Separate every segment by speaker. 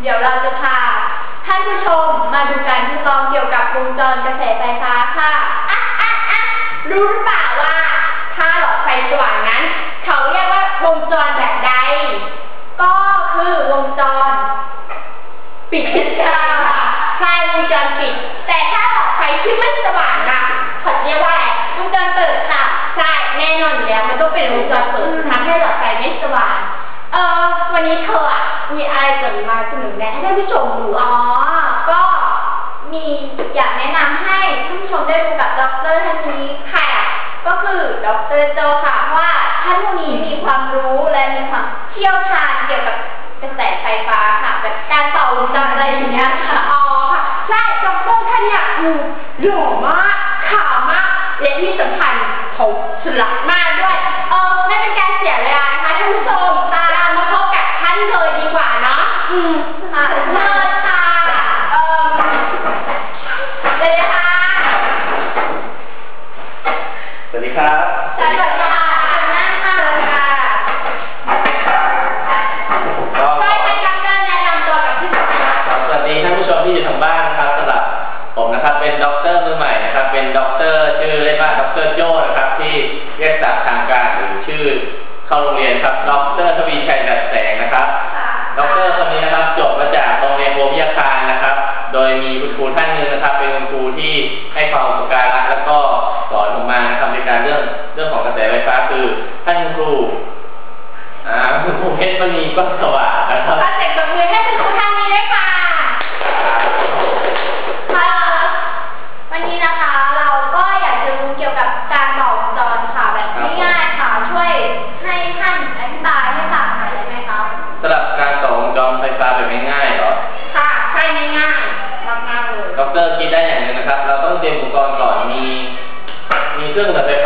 Speaker 1: เดี๋ยวเราจะพา
Speaker 2: ท่าน
Speaker 1: ผู้ชม เชี่ยวชาญเกี่ยวกับ
Speaker 3: กระแส เรียกศัพท์ทางการหรือชื่อเข้าโรงเรียนครับ ดรทวีชัยดัดแสงนะครับ ดรคนนี้นะครับจบมาจากโรงเรียนโภมิยาคารนะครับ โดยมีคุณครูท่านนึงนะครับ เป็นคุณครูที่ให้ความอุปการะแล้วก็สอนผมมานะคในการเรื่องเรื่องของกระแสไฟฟ้าคือท่านครูอ่าคุณครูเพชรมณีก็สว่าง้
Speaker 1: องเตรียม
Speaker 3: อุปกรณ์ก่อนมี มีเครื่องมื
Speaker 2: อ
Speaker 3: ไฟ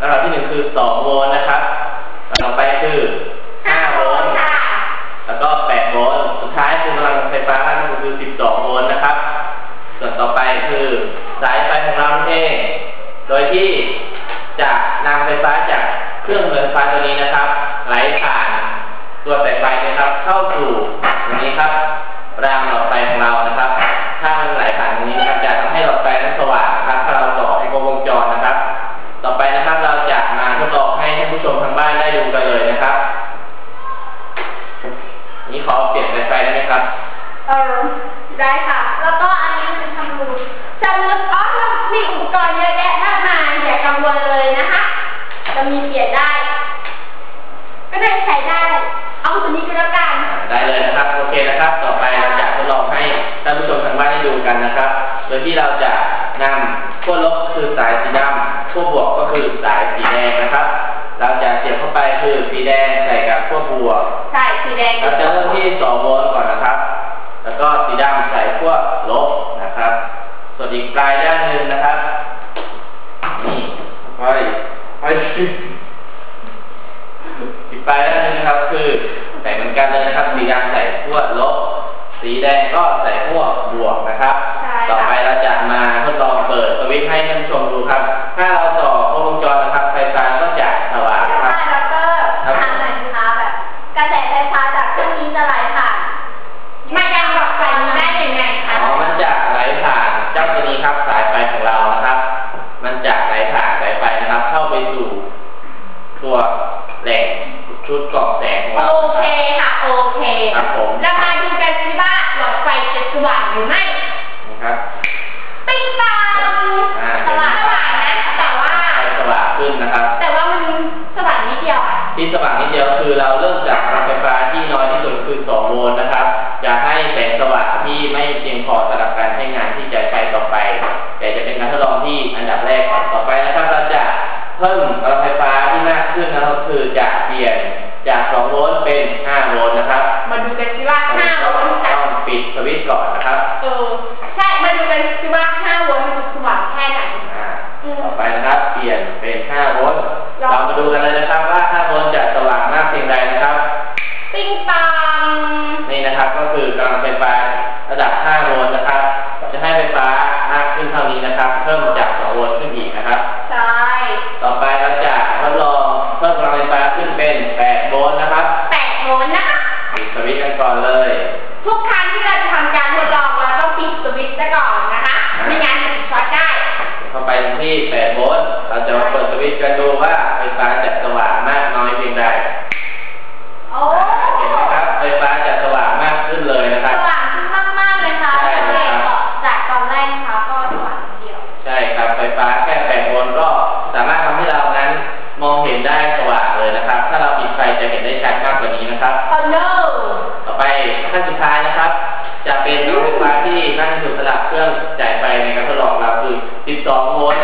Speaker 3: ลำ
Speaker 1: ดับที่หนึ่งคือสองโวลต์นะค
Speaker 3: รับลำดับ
Speaker 1: ไปคือห้าโวลต์แล้วก็
Speaker 3: แปดโวลต์สุดท้ายคือกำลังไฟฟ้าก็คือสิบสองโวลต์นะครับ ส่วนต่อไปคือสายไฟ
Speaker 1: ของเราเอง
Speaker 3: โดยที่ งนะครับ เราจะเสียบเข้าไปคือสีแดงใส่กับขั้วบวก
Speaker 1: ใช่สีแดง
Speaker 3: เราจะเริ่มที่สองโวลต์ก่อนนะครับ แล้วก็สีดำใส่ขั้วลบนะครับ ส่วนอีกปลายด้านหนึ่งนะครับนี่ไปไปอีกปลายด้านหนึ่งนะครับคือใส่เหมือนกันเลยนะครับสีดำใส่ขั้วลบ สีแดงก็ ว่างนิดเดี
Speaker 1: ยว
Speaker 3: คื
Speaker 1: อเราเริ่มจากรลังไฟ
Speaker 3: ฟ้าที่น้อ
Speaker 1: ยที่สุดคือ 2 โวลต์นะครับ จะให้แส
Speaker 3: งสว่า
Speaker 1: งที่ไม่เพียง
Speaker 3: พอ
Speaker 1: สำหรับการใช้งานที่จะไปต่อไป แต่จะเป็นการทดลองที่อันดับแรก
Speaker 3: ก่อนต่อไปนะครั
Speaker 1: บเราจะ
Speaker 3: เพิ่มรลังไฟฟ้าที่มา
Speaker 1: กขึ้นนะครับคือจะเปลี่ยนจาก 2 โวลต์เป็น 5 โวลต์นะครับ มาดูกันสิว่า5โว
Speaker 3: ลต์ต้องปิด
Speaker 1: สวิตช์ก่อนนะครับ
Speaker 3: เออ ใช่
Speaker 1: มา
Speaker 3: ดูกันสิว่า 12โวลต์น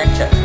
Speaker 3: picture.